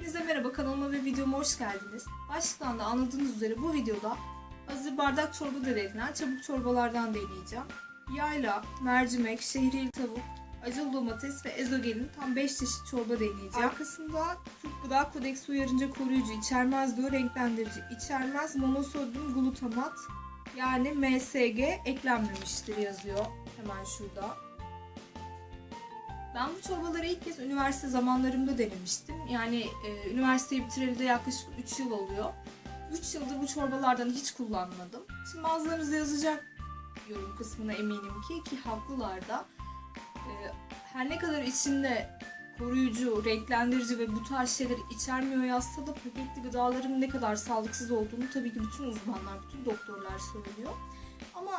Hepinize merhaba kanalıma ve videoma hoş geldiniz. Başlıktan da anladığınız üzere bu videoda hazır bardak çorba da çabuk çorbalardan deneyeceğim. Yayla, mercimek, şehriyeli tavuk, acılı domates ve ezogelin tam 5 çeşit çorba deneyeceğim. Arkasında Türk Gıda Kodeksi uyarınca koruyucu içermez diyor renklendirici içermez monosodyum glutamat yani MSG eklenmemiştir yazıyor hemen şurada. Ben bu çorbaları ilk kez üniversite zamanlarımda denemiştim. Yani e, üniversiteyi bitireli de yaklaşık 3 yıl oluyor. 3 yıldır bu çorbalardan hiç kullanmadım. Şimdi bazılarınız yazacak yorum kısmına eminim ki ki haklılar da. E, her ne kadar içinde koruyucu, renklendirici ve bu tarz şeyler içermiyor yazsa da paketli gıdaların ne kadar sağlıksız olduğunu tabii ki bütün uzmanlar, bütün doktorlar söylüyor. Ama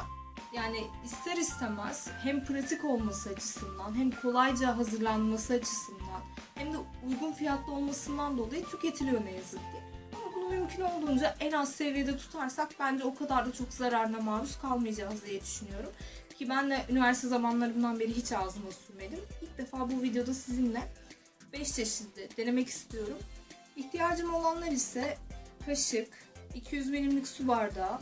yani ister istemez hem pratik olması açısından hem kolayca hazırlanması açısından hem de uygun fiyatlı olmasından dolayı tüketiliyor ne yazık ki. Ama bunu mümkün olduğunca en az seviyede tutarsak bence o kadar da çok zararına maruz kalmayacağız diye düşünüyorum. Ki ben de üniversite zamanlarımdan beri hiç ağzıma sürmedim. İlk defa bu videoda sizinle 5 çeşitli denemek istiyorum. İhtiyacım olanlar ise kaşık, 200 milimlik su bardağı,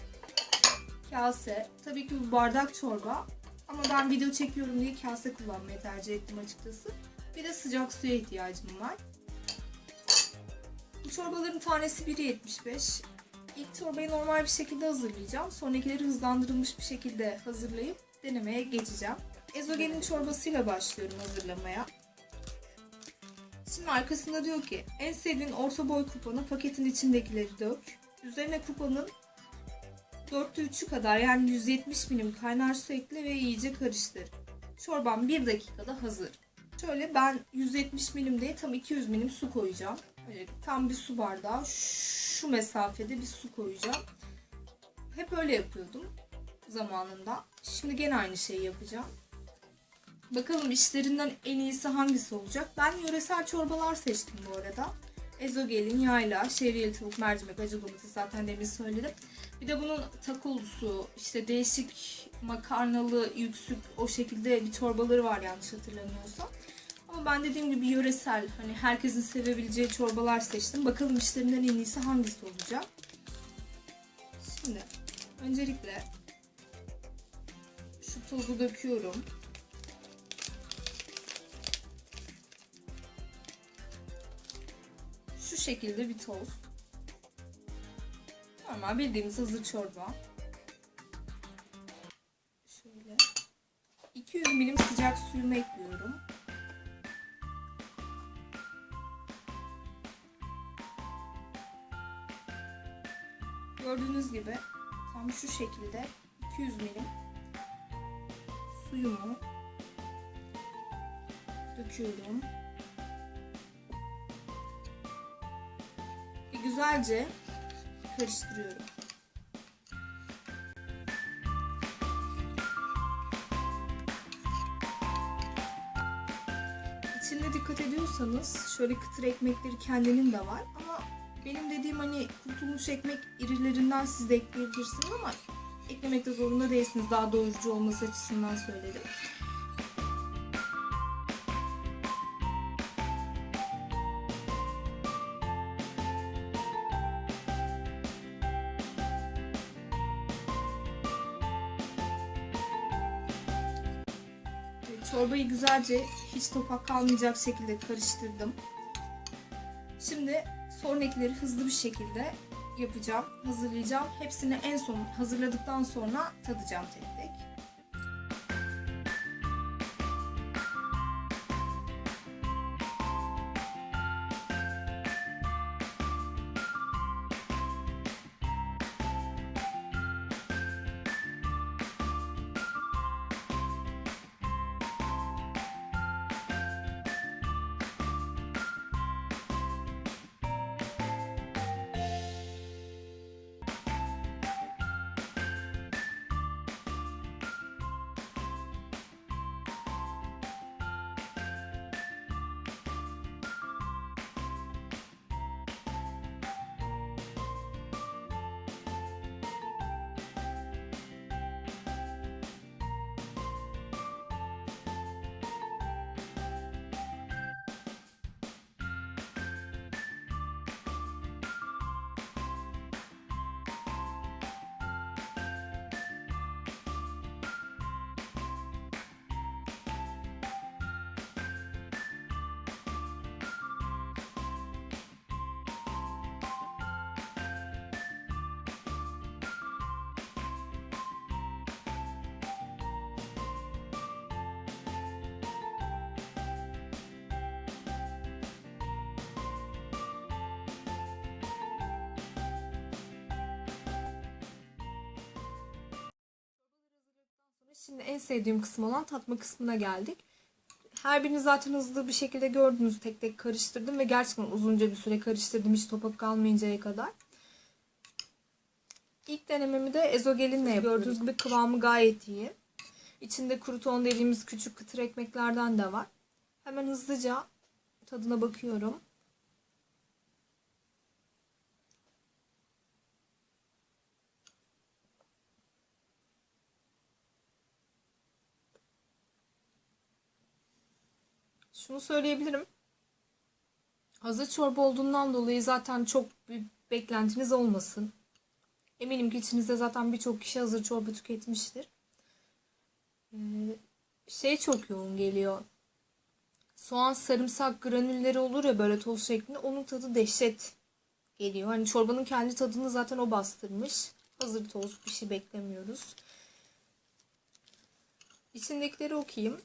kase. Tabii ki bu bardak çorba. Ama ben video çekiyorum diye kase kullanmayı tercih ettim açıkçası. Bir de sıcak suya ihtiyacım var. Bu çorbaların tanesi 1.75. İlk çorbayı normal bir şekilde hazırlayacağım. Sonrakileri hızlandırılmış bir şekilde hazırlayıp denemeye geçeceğim. Ezogelin çorbasıyla başlıyorum hazırlamaya. Şimdi arkasında diyor ki en sevdiğin orta boy kupanı paketin içindekileri dök. Üzerine kupanın 4'te 3'ü kadar yani 170 milim kaynar su ekle ve iyice karıştır. Çorban 1 dakikada hazır. Şöyle ben 170 milim değil tam 200 milim su koyacağım. Böyle tam bir su bardağı şu mesafede bir su koyacağım. Hep öyle yapıyordum zamanında. Şimdi gene aynı şeyi yapacağım. Bakalım işlerinden en iyisi hangisi olacak. Ben yöresel çorbalar seçtim bu arada. Ezogelin, yayla, şehriyeli tavuk, mercimek, acı domates zaten demin söyledim. Bir de bunun takulusu, işte değişik makarnalı, yüksük o şekilde bir çorbaları var yanlış hatırlamıyorsam. Ama ben dediğim gibi yöresel, hani herkesin sevebileceği çorbalar seçtim. Bakalım işlerinden en iyisi hangisi olacak. Şimdi öncelikle şu tozu döküyorum. Şekilde bir toz. Normal bildiğimiz hazır çorba. Şöyle. 200 milim sıcak suyumu ekliyorum. Gördüğünüz gibi tam şu şekilde 200 milim suyumu döküyorum. Güzelce karıştırıyorum. İçinde dikkat ediyorsanız şöyle kıtır ekmekleri kendinin de var ama benim dediğim hani kurtulmuş ekmek irilerinden siz de ekleyebilirsiniz ama eklemekte zorunda değilsiniz. Daha doyurucu olması açısından söyledim. Çorbayı güzelce hiç topak kalmayacak şekilde karıştırdım. Şimdi sonrakileri hızlı bir şekilde yapacağım, hazırlayacağım. Hepsini en son hazırladıktan sonra tadacağım tek tek. Şimdi en sevdiğim kısım olan tatma kısmına geldik. Her birini zaten hızlı bir şekilde gördünüz. Tek tek karıştırdım ve gerçekten uzunca bir süre karıştırdım hiç topak kalmayıncaya kadar. İlk denememi de ezogelinle yapıyorum. Gördüğünüz gibi kıvamı gayet iyi. İçinde kruton dediğimiz küçük kıtır ekmeklerden de var. Hemen hızlıca tadına bakıyorum. Şunu söyleyebilirim. Hazır çorba olduğundan dolayı zaten çok bir beklentiniz olmasın. Eminim ki içinizde zaten birçok kişi hazır çorba tüketmiştir. Ee, şey çok yoğun geliyor. Soğan sarımsak granülleri olur ya böyle toz şeklinde. Onun tadı dehşet geliyor. Hani çorbanın kendi tadını zaten o bastırmış. Hazır toz bir şey beklemiyoruz. İçindekileri okuyayım.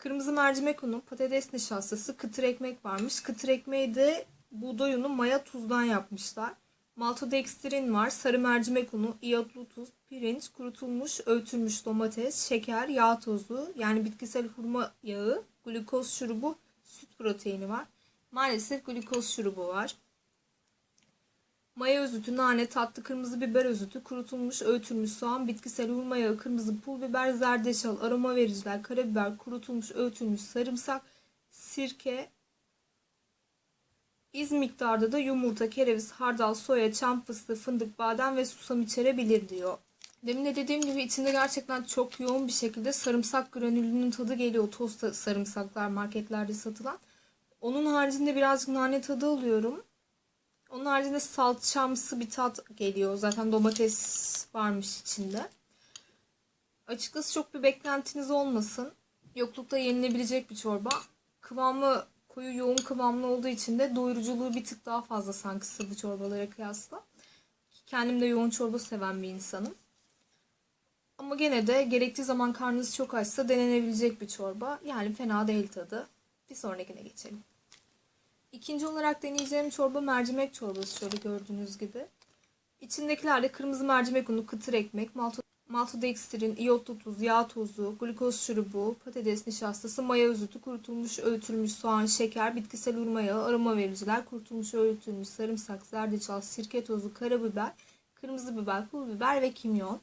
Kırmızı mercimek unu, patates nişastası, kıtır ekmek varmış. Kıtır ekmeği de buğday unu, maya, tuzdan yapmışlar. Maltodextrin var, sarı mercimek unu, iyotlu tuz, pirinç, kurutulmuş, öğütülmüş domates, şeker, yağ tozu, yani bitkisel hurma yağı, glukoz şurubu, süt proteini var. Maalesef glukoz şurubu var. Maya özütü, nane, tatlı kırmızı biber özütü, kurutulmuş, öğütülmüş soğan, bitkisel hurma yağı, kırmızı pul biber, zerdeçal, aroma vericiler, karabiber, kurutulmuş, öğütülmüş sarımsak, sirke, iz miktarda da yumurta, kereviz, hardal, soya, çam fıstığı, fındık, badem ve susam içerebilir diyor. Demin de dediğim gibi içinde gerçekten çok yoğun bir şekilde sarımsak granülünün tadı geliyor. Toz sarımsaklar marketlerde satılan. Onun haricinde birazcık nane tadı alıyorum. Onun haricinde salçamsı bir tat geliyor. Zaten domates varmış içinde. Açıkçası çok bir beklentiniz olmasın. Yoklukta yenilebilecek bir çorba. Kıvamı koyu yoğun kıvamlı olduğu için de doyuruculuğu bir tık daha fazla sanki sıvı çorbalara kıyasla. Kendim de yoğun çorba seven bir insanım. Ama gene de gerektiği zaman karnınız çok açsa denenebilecek bir çorba. Yani fena değil tadı. Bir sonrakine geçelim. İkinci olarak deneyeceğim çorba mercimek çorbası şöyle gördüğünüz gibi. İçindekiler de kırmızı mercimek unu, kıtır ekmek, malto, maltodextrin, iyotlu tuz, yağ tozu, glukoz şurubu, patates nişastası, maya özütü, kurutulmuş, öğütülmüş soğan, şeker, bitkisel hurma yağı, aroma vericiler, kurutulmuş, öğütülmüş sarımsak, zerdeçal, sirke tozu, karabiber, kırmızı biber, pul biber ve kimyon.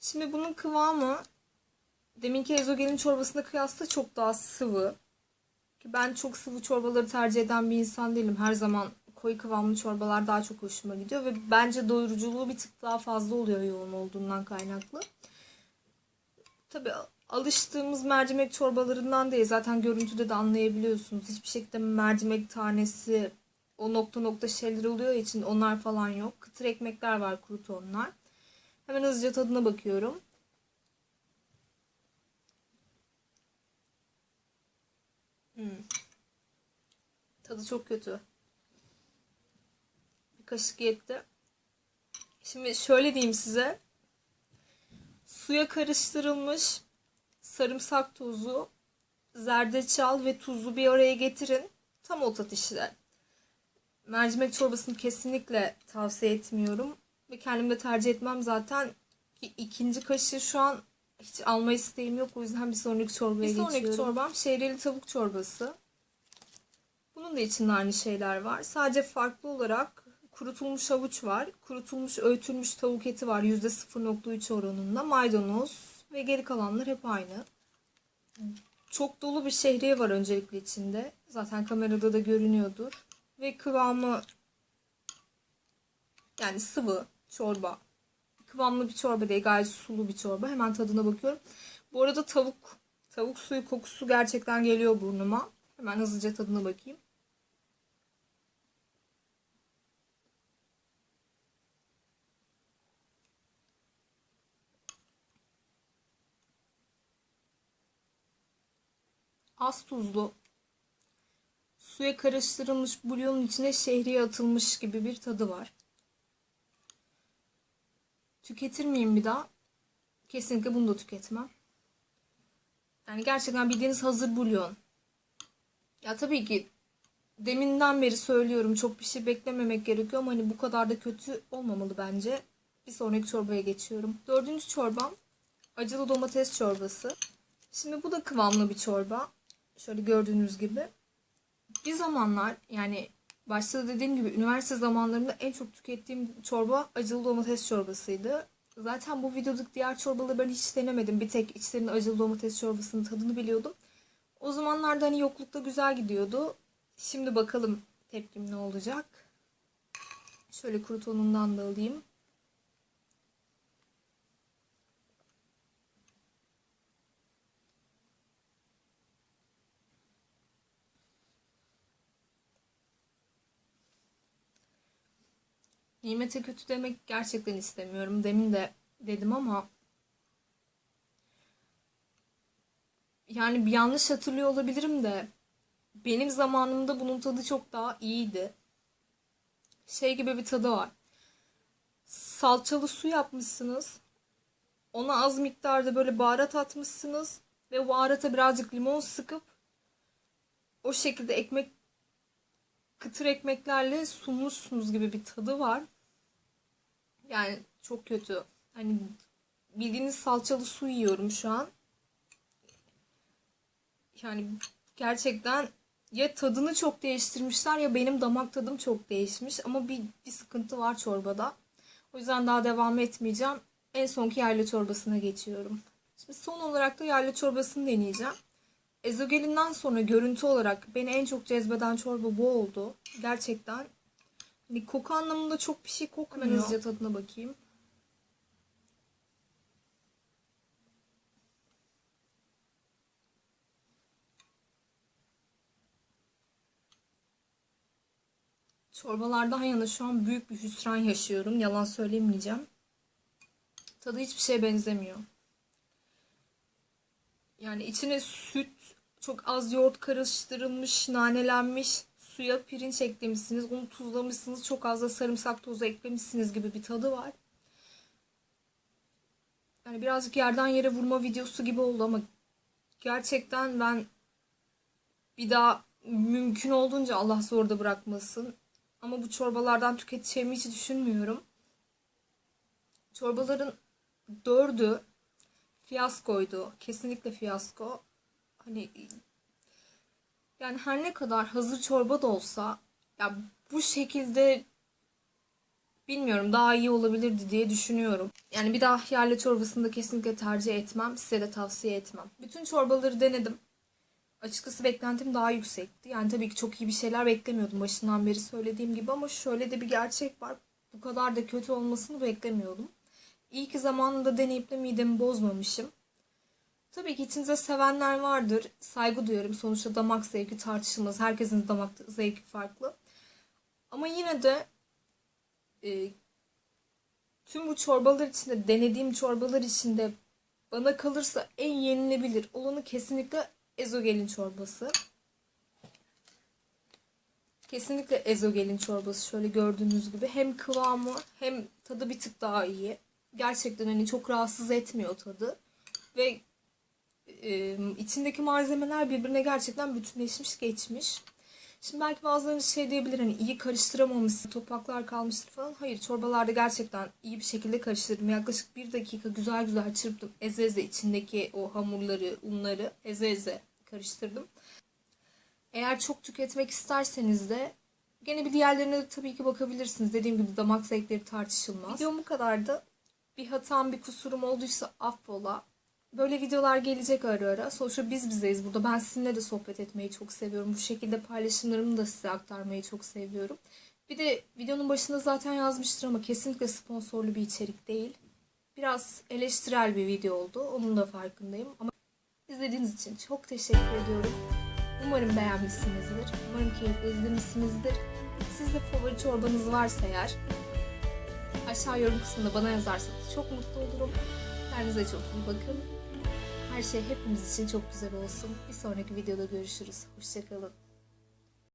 Şimdi bunun kıvamı deminki ezogelin çorbasına kıyasla çok daha sıvı. Ben çok sıvı çorbaları tercih eden bir insan değilim. Her zaman koyu kıvamlı çorbalar daha çok hoşuma gidiyor ve bence doyuruculuğu bir tık daha fazla oluyor yoğun olduğundan kaynaklı. Tabii alıştığımız mercimek çorbalarından değil. Zaten görüntüde de anlayabiliyorsunuz. Hiçbir şekilde mercimek tanesi o nokta nokta şeyler oluyor için onlar falan yok. Kıtır ekmekler var krutonlar. Hemen hızlıca tadına bakıyorum. Tadı çok kötü. Bir kaşık yetti. Şimdi şöyle diyeyim size. Suya karıştırılmış sarımsak tozu, zerdeçal ve tuzu bir araya getirin. Tam o tat işte. Mercimek çorbasını kesinlikle tavsiye etmiyorum. Ve kendim de tercih etmem zaten. İkinci kaşığı şu an hiç alma isteğim yok. O yüzden bir sonraki çorbaya bir geçiyorum. Bir sonraki çorbam şehriyeli tavuk çorbası. Bunun da içinde aynı şeyler var. Sadece farklı olarak kurutulmuş havuç var. Kurutulmuş öğütülmüş tavuk eti var. %0.3 oranında. Maydanoz ve geri kalanlar hep aynı. Çok dolu bir şehriye var öncelikle içinde. Zaten kamerada da görünüyordur. Ve kıvamı yani sıvı çorba kıvamlı bir çorba değil. Gayet sulu bir çorba. Hemen tadına bakıyorum. Bu arada tavuk tavuk suyu kokusu gerçekten geliyor burnuma. Hemen hızlıca tadına bakayım. Az tuzlu. Suya karıştırılmış bulyonun içine şehriye atılmış gibi bir tadı var. Tüketir miyim bir daha? Kesinlikle bunu da tüketmem. Yani gerçekten bildiğiniz hazır bulyon. Ya tabii ki deminden beri söylüyorum çok bir şey beklememek gerekiyor ama hani bu kadar da kötü olmamalı bence. Bir sonraki çorbaya geçiyorum. Dördüncü çorbam acılı domates çorbası. Şimdi bu da kıvamlı bir çorba. Şöyle gördüğünüz gibi. Bir zamanlar yani başta da dediğim gibi üniversite zamanlarında en çok tükettiğim çorba acılı domates çorbasıydı. Zaten bu videodaki diğer çorbaları ben hiç denemedim. Bir tek içlerinde acılı domates çorbasının tadını biliyordum. O zamanlarda hani yoklukta güzel gidiyordu. Şimdi bakalım tepkim ne olacak. Şöyle kuru tonundan da alayım. Nimete kötü demek gerçekten istemiyorum. Demin de dedim ama yani bir yanlış hatırlıyor olabilirim de benim zamanımda bunun tadı çok daha iyiydi. Şey gibi bir tadı var. Salçalı su yapmışsınız. Ona az miktarda böyle baharat atmışsınız ve baharata birazcık limon sıkıp o şekilde ekmek kıtır ekmeklerle sunmuşsunuz gibi bir tadı var. Yani çok kötü. Hani bildiğiniz salçalı su yiyorum şu an. Yani gerçekten ya tadını çok değiştirmişler ya benim damak tadım çok değişmiş. Ama bir, bir sıkıntı var çorbada. O yüzden daha devam etmeyeceğim. En sonki yerli çorbasına geçiyorum. Şimdi son olarak da yerli çorbasını deneyeceğim. Ezogelinden sonra görüntü olarak beni en çok cezbeden çorba bu oldu. Gerçekten. Hani koku anlamında çok bir şey kokmuyor. Hemen hızlıca tadına bakayım. Çorbalardan yana şu an büyük bir hüsran yaşıyorum. Yalan söylemeyeceğim. Tadı hiçbir şeye benzemiyor. Yani içine süt, çok az yoğurt karıştırılmış, nanelenmiş, suya pirinç eklemişsiniz, onu tuzlamışsınız, çok az da sarımsak tozu eklemişsiniz gibi bir tadı var. Yani birazcık yerden yere vurma videosu gibi oldu ama gerçekten ben bir daha mümkün olduğunca Allah zorda bırakmasın. Ama bu çorbalardan tüketeceğimi hiç düşünmüyorum. Çorbaların dördü fiyaskoydu. Kesinlikle fiyasko. Hani yani her ne kadar hazır çorba da olsa ya bu şekilde bilmiyorum daha iyi olabilirdi diye düşünüyorum. Yani bir daha yerli çorbasını da kesinlikle tercih etmem. Size de tavsiye etmem. Bütün çorbaları denedim. Açıkçası beklentim daha yüksekti. Yani tabii ki çok iyi bir şeyler beklemiyordum başından beri söylediğim gibi ama şöyle de bir gerçek var. Bu kadar da kötü olmasını beklemiyordum. İyi ki zamanında deneyip de midemi bozmamışım. Tabii ki içinizde sevenler vardır. Saygı duyuyorum. Sonuçta damak zevki tartışılmaz. Herkesin damak zevki farklı. Ama yine de e, tüm bu çorbalar içinde, denediğim çorbalar içinde bana kalırsa en yenilebilir olanı kesinlikle ezogelin çorbası. Kesinlikle ezogelin çorbası şöyle gördüğünüz gibi hem kıvamı hem tadı bir tık daha iyi. Gerçekten hani çok rahatsız etmiyor tadı. Ve e, içindeki malzemeler birbirine gerçekten bütünleşmiş geçmiş. Şimdi belki bazılarınız şey diyebilir hani iyi karıştıramamışsın, topaklar kalmıştır falan. Hayır çorbalarda gerçekten iyi bir şekilde karıştırdım. Yaklaşık bir dakika güzel güzel çırptım. Eze eze içindeki o hamurları, unları eze eze karıştırdım. Eğer çok tüketmek isterseniz de gene bir diğerlerine de tabii ki bakabilirsiniz. Dediğim gibi damak zevkleri tartışılmaz. Videom bu kadardı. Bir hatam, bir kusurum olduysa affola. Böyle videolar gelecek ara ara. Sonuçta biz bizeyiz burada. Ben sizinle de sohbet etmeyi çok seviyorum. Bu şekilde paylaşımlarımı da size aktarmayı çok seviyorum. Bir de videonun başında zaten yazmıştır ama kesinlikle sponsorlu bir içerik değil. Biraz eleştirel bir video oldu. Onun da farkındayım. Ama izlediğiniz için çok teşekkür ediyorum. Umarım beğenmişsinizdir. Umarım keyifle izlemişsinizdir. Sizde favori çorbanız varsa eğer aşağı yorum kısmında bana yazarsanız çok mutlu olurum. Kendinize çok iyi bakın. Her şey hepimiz için çok güzel olsun. Bir sonraki videoda görüşürüz. Hoşçakalın.